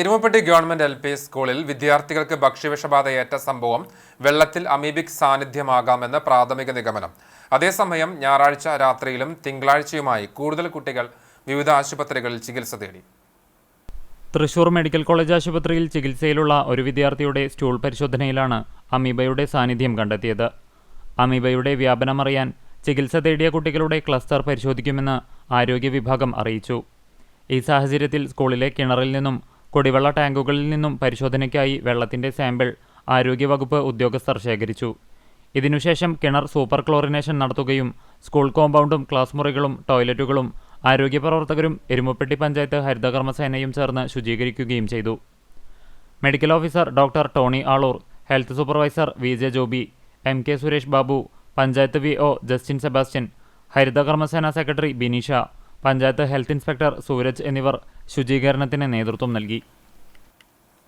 Erumapetty government L P സ്കൂളിൽ വിദ്യാർത്ഥികൾക്ക് ഭക്ഷ്യവിഷബാധയേറ്റ സംഭവം വെള്ളത്തിൽ അമീബിക് സാന്നിധ്യമാകാമെന്ന് പ്രാഥമിക നിഗമനം. അതേസമയം ഞായറാഴ്ച രാത്രിയിലും തിങ്കളാഴ്ചയുമായി കൂടുതൽ കുട്ടികൾ വിവിധ ആശുപത്രികളിൽ ചികിത്സ തേടി. തൃശൂർ മെഡിക്കൽ കോളേജ് ആശുപത്രിയിൽ ചികിത്സയിലുള്ള ഒരു വിദ്യാർത്ഥിയുടെ സ്റ്റൂൾ പരിശോധനയിലാണ് അമീബയുടെ സാന്നിധ്യം കണ്ടെത്തിയത്. അമീബയുടെ വ്യാപനമറിയാൻ ചികിത്സ തേടിയ കുട്ടികളുടെ ക്ലസ്റ്റർ പരിശോധിക്കുമെന്ന് ആരോഗ്യ വിഭാഗം അറിയിച്ചു. ഈ സാഹചര്യത്തിൽ സ്കൂളിലെ കിണറിൽ നിന്നും കുടിവെള്ള ടാങ്കുകളിൽ നിന്നും പരിശോധനയ്ക്കായി വെള്ളത്തിന്റെ സാമ്പിൾ ആരോഗ്യവകുപ്പ് ഉദ്യോഗസ്ഥർ ശേഖരിച്ചു. ഇതിനുശേഷം കിണർ സൂപ്പർ ക്ലോറിനേഷൻ നടത്തുകയും സ്കൂൾ കോമ്പൗണ്ടും ക്ലാസ് മുറികളും ടോയ്ലറ്റുകളും ആരോഗ്യ പ്രവർത്തകരും എരുമപ്പെട്ടി പഞ്ചായത്ത് ഹരിതകർമ്മസേനയും ചേർന്ന് ശുചീകരിക്കുകയും ചെയ്തു. Medical officer doctor Tony Aloor health supervisor V J Joby M K Suresh Babu panchayat V O Justin Sebastian Harithakarmasena secretary Bineesha panchayat health inspector Sooraj എന്നിവർ ശുചീകരണത്തിന് നേതൃത്വം നൽകി